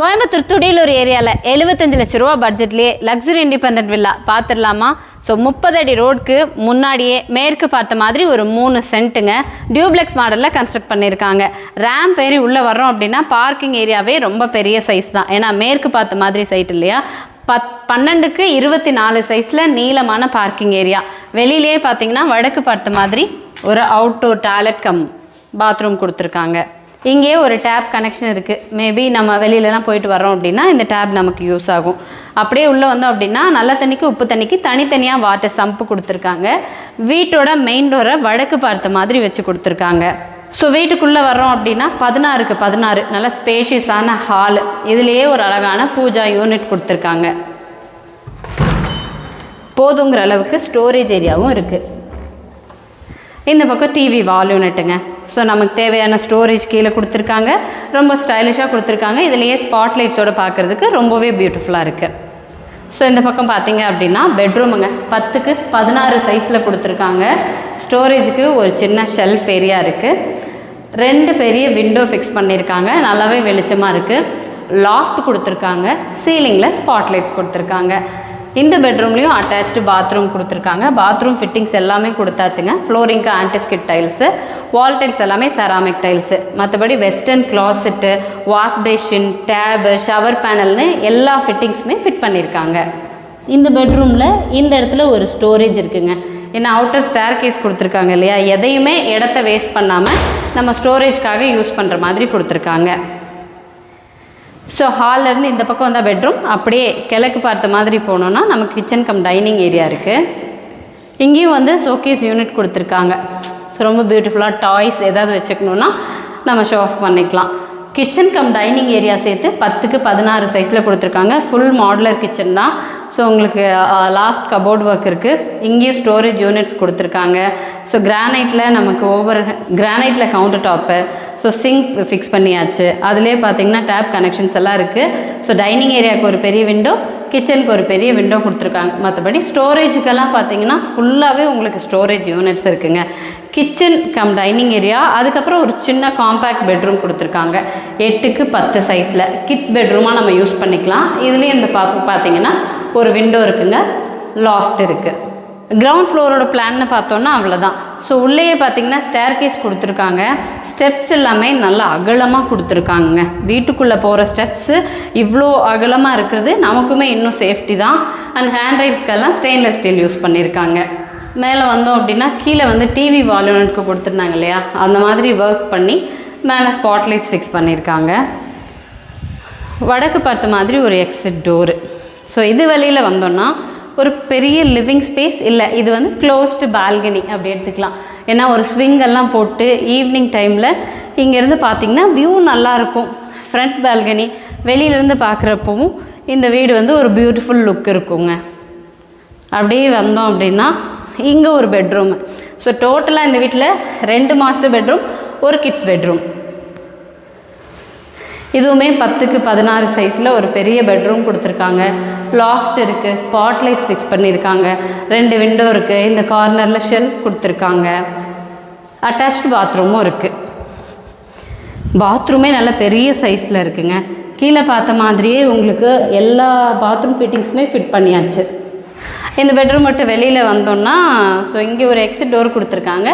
கோயம்புத்தூர் துடியலூர் ஏரியாவில் எழுபத்தஞ்சு லட்ச ரூபா பட்ஜெட்லேயே லக்ஸுரி இண்டிபெண்ட் வில்லா பார்த்துடலாமா ஸோ முப்பது அடி ரோடுக்கு முன்னாடியே மேற்கு பார்த்த மாதிரி ஒரு மூணு சென்ட்டுங்க டியூப்ளெக்ஸ் மாடலில் கன்ஸ்ட்ரக்ட் பண்ணியிருக்காங்க ரேம்ப் ஏறி உள்ளே வர்றோம் அப்படின்னா பார்க்கிங் ஏரியாவே ரொம்ப பெரிய சைஸ் தான். ஏன்னா மேற்கு பார்த்த மாதிரி சைட் இல்லையா? பத் பன்னெண்டுக்கு இருபத்தி நாலு சைஸில் நீளமான பார்க்கிங் ஏரியா வெளியிலே பார்த்தீங்கன்னா வடக்கு பார்த்த மாதிரி ஒரு அவுட்டோர் டாய்லெட் கம் பாத்ரூம் கொடுத்துருக்காங்க. இங்கேயே ஒரு டேப் கனெக்ஷன் இருக்குது மேபி நம்ம வெளியிலலாம் போயிட்டு வரோம் அப்படின்னா இந்த டேப் நமக்கு யூஸ் ஆகும். அப்படியே உள்ளே வந்தோம் அப்படின்னா நல்ல தண்ணிக்கு உப்பு தண்ணிக்கு தனித்தனியாக வாட்டர் சம்பு கொடுத்துருக்காங்க. வீட்டோட மெயின் டோரை வடக்கு பார்த்த மாதிரி வச்சு கொடுத்துருக்காங்க. ஸோ வீட்டுக்குள்ளே வர்றோம் அப்படின்னா பதினாறுக்கு பதினாறு. நல்ல ஸ்பேஷியஸான ஹால் இதுலேயே ஒரு அழகான பூஜா யூனிட் கொடுத்துருக்காங்க. போதுங்கிற அளவுக்கு ஸ்டோரேஜ் ஏரியாவும் இருக்குது இந்த பக்கம் டிவி வால்யூனட்டுங்க ஸோ நமக்கு தேவையான ஸ்டோரேஜ் கீழே கொடுத்துருக்காங்க. ரொம்ப ஸ்டைலிஷாக கொடுத்துருக்காங்க. இதுலேயே ஸ்பாட் லைட்ஸோட பார்க்குறதுக்கு ரொம்பவே பியூட்டிஃபுல்லாக இருக்குது ஸோ இந்த பக்கம் பார்த்தீங்க அப்படின்னா பெட்ரூமுங்க பத்துக்கு பதினாறு சைஸில் கொடுத்துருக்காங்க. ஸ்டோரேஜுக்கு ஒரு சின்ன ஷெல்ஃப் ஏரியா இருக்குது ரெண்டு பெரிய விண்டோ ஃபிக்ஸ் பண்ணியிருக்காங்க. நல்லாவே வெளிச்சமாக இருக்குது லாஃப்ட் கொடுத்துருக்காங்க. சீலிங்கில் ஸ்பாட் லைட்ஸ் கொடுத்துருக்காங்க. இந்த பெட்ரூம்லேயும் அட்டாச்டு பாத்ரூம் கொடுத்துருக்காங்க. பாத்ரூம் ஃபிட்டிங்ஸ் எல்லாமே கொடுத்தாச்சுங்க. ஃப்ளோரிங்க்கு ஆன்டிஸ்கிட் டைல்ஸு வால் டைல்ஸ் எல்லாமே செராமிக் டைல்ஸு மற்றபடி western closet wash basin tap shower பேனல்னு எல்லா ஃபிட்டிங்ஸுமே ஃபிட் பண்ணியிருக்காங்க இந்த பெட்ரூமில் இந்த இடத்துல ஒரு ஸ்டோரேஜ் இருக்குங்க. ஏன்னா அவுட்டர் ஸ்டேர் கேஸ் கொடுத்துருக்காங்க இல்லையா? எதையுமே இடத்த வேஸ்ட் பண்ணாமல் நம்ம ஸ்டோரேஜ்க்காக யூஸ் பண்ணுற மாதிரி கொடுத்துருக்காங்க. ஸோ ஹால்லேருந்து இந்த பக்கம் வந்தால் பெட்ரூம் அப்படியே கிழக்கு பார்த்த மாதிரி போனோன்னா நமக்கு கிச்சன் கம் டைனிங் ஏரியா இருக்குது இங்கேயும் வந்து ஷோகேஸ் யூனிட் கொடுத்துருக்காங்க. ஸோ ரொம்ப பியூட்டிஃபுல்லாக டாய்ஸ் ஏதாவது வச்சுக்கணுன்னா நம்ம ஷோ ஆஃப் பண்ணிக்கலாம். கிச்சன் கம் டைனிங் ஏரியா சேர்த்து பத்துக்கு பதினாறு சைஸில் கொடுத்துருக்காங்க. ஃபுல் மாடுலர் கிச்சன் தான். ஸோ உங்களுக்கு லாஸ்ட் கபோர்ட் ஒர்க் இருக்குது இங்கேயும் ஸ்டோரேஜ் யூனிட்ஸ் கொடுத்துருக்காங்க. ஸோ கிரானைட்டில் நமக்கு over கிரானைட்டில் counter top so sink fix பண்ணியாச்சு. அதிலே பார்த்தீங்கன்னா டேப் கனெக்ஷன்ஸ் எல்லாம் இருக்குது ஸோ டைனிங் ஏரியாவுக்கு ஒரு பெரிய விண்டோ கிச்சனுக்கு ஒரு பெரிய விண்டோ கொடுத்துருக்காங்க. மற்றபடி ஸ்டோரேஜுக்கெல்லாம் பார்த்தீங்கன்னா ஃபுல்லாகவே உங்களுக்கு ஸ்டோரேஜ் யூனிட்ஸ் இருக்குங்க. கிச்சன் கம் டைனிங் ஏரியா அதுக்கப்புறம் ஒரு சின்ன காம்பேக்ட் பெட்ரூம் கொடுத்துருக்காங்க. எட்டுக்கு பத்து சைஸில் கிட்ஸ் பெட்ரூமாக நம்ம யூஸ் பண்ணிக்கலாம். இதுலேயும் இந்த பா பார்த்தீங்கன்னா ஒரு விண்டோ இருக்குங்க. லாஃப்ட் இருக்குது கிரவுண்ட் ஃப்ளோரோட பிளான்னு பார்த்தோன்னா அவ்வளோதான் ஸோ உள்ளேயே பார்த்தீங்கன்னா ஸ்டேர் கேஸ் கொடுத்துருக்காங்க. ஸ்டெப்ஸ் எல்லாமே நல்லா அகலமாக கொடுத்துருக்காங்க வீட்டுக்குள்ளே போகிற ஸ்டெப்ஸு இவ்வளோ அகலமாக இருக்கிறது நமக்குமே இன்னும் சேஃப்டி தான். அண்ட் ஹேண்ட் ரைட்ஸ்க்கெல்லாம் ஸ்டெயின்லெஸ் ஸ்டீல் யூஸ் பண்ணியிருக்காங்க மேலே வந்தோம் அப்படின்னா கீழே வந்து டிவி வால்யூனுக்கு கொடுத்துருந்தாங்க இல்லையா? அந்த மாதிரி ஒர்க் பண்ணி மேலே ஸ்பாட்லைட்ஸ் ஃபிக்ஸ் பண்ணியிருக்காங்க வடக்கு பார்த்த மாதிரி ஒரு எக்ஸிட் டோரு ஸோ இது வழியில் வந்தோன்னா ஒரு பெரிய லிவிங் ஸ்பேஸ் இல்லை. இது வந்து க்ளோஸ்டு பால்கனி அப்படி எடுத்துக்கலாம். ஏன்னா ஒரு ஸ்விங்கெல்லாம் போட்டு ஈவினிங் டைமில் இங்கேருந்து பார்த்தீங்கன்னா வியூ நல்லாயிருக்கும் ஃப்ரண்ட் பால்கனி வெளியிலேருந்து பார்க்குறப்பவும் இந்த வீடு வந்து ஒரு பியூட்டிஃபுல் லுக் இருக்குங்க. அப்படியே வந்தோம் அப்படின்னா இங்கே ஒரு பெட்ரூம் ஸோ டோட்டலாக இந்த வீட்டில் ரெண்டு மாஸ்டர் பெட்ரூம் ஒரு கிட்ஸ் பெட்ரூம் இதுவுமே பத்துக்கு பதினாறு சைஸில் ஒரு பெரிய பெட்ரூம் கொடுத்துருக்காங்க. லாஃப்ட் இருக்குது ஸ்பாட் லைட்ஸ் ஃபிக்ஸ் பண்ணியிருக்காங்க. ரெண்டு விண்டோ இருக்குது இந்த கார்னரில் ஷெல்ஃப் கொடுத்துருக்காங்க. அட்டாச்டு பாத்ரூமும் இருக்குது பாத்ரூமே நல்ல பெரிய சைஸில் இருக்குங்க. கீழே பார்த்த மாதிரியே உங்களுக்கு எல்லா பாத்ரூம் ஃபிட்டிங்ஸுமே ஃபிட் பண்ணியாச்சு. இந்த பெட்ரூம் விட்டு வெளியில் வந்தோம்னா ஸோ இங்கே ஒரு எக்ஸிட் டோர் கொடுத்துருக்காங்க.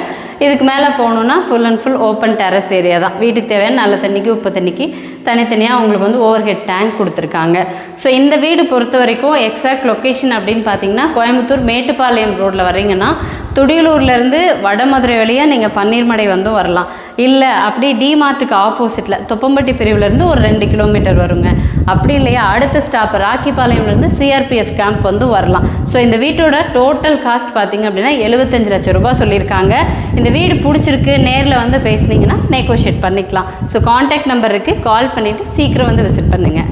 இதுக்கு மேலே போகணுன்னா full and full open terrace area தான். வீட்டுக்கு தேவையான நல்ல தண்ணிக்கு உப்பு தண்ணிக்கு தனித்தனியாக அவங்களுக்கு வந்து ஓவர் ஹெட் டேங்க் கொடுத்துருக்காங்க. ஸோ இந்த வீடு பொறுத்த வரைக்கும் எக்ஸாக்ட் லொக்கேஷன் அப்படின்னு பார்த்தீங்கன்னா கோயம்புத்தூர் மேட்டுப்பாளையம் ரோட்டில் வரீங்கன்னா துடியலூர்லேருந்து வடமதுரை வழியாக நீங்கள் பன்னீர்மடை வந்து வரலாம். இல்லை அப்படி டிமார்ட்டுக்கு ஆப்போசிட்டில் தொப்பம்பட்டி பிரிவுலேருந்து ஒரு ரெண்டு கிலோமீட்டர் வருங்க. அப்படி இல்லையா அடுத்த ஸ்டாப் ராக்கிபாளையம்லேருந்து சிஆர்பிஎஃப் கேம்ப் வந்து வரலாம். ஸோ இந்த வீட்டோட டோட்டல் காஸ்ட் பார்த்தீங்க அப்படின்னா எழுபத்தஞ்சு லட்சம் ரூபாய் சொல்லியிருக்காங்க. இந்த வீடு பிடிச்சிருக்கு நேரில் வந்து பேசுனீங்கன்னா நெகோஷியேட் பண்ணிக்கலாம். ஸோ காண்டாக்ட் நம்பர் இருக்குது கால் பண்ணிவிட்டு சீக்கிரம் வந்து விசிட் பண்ணுங்கள்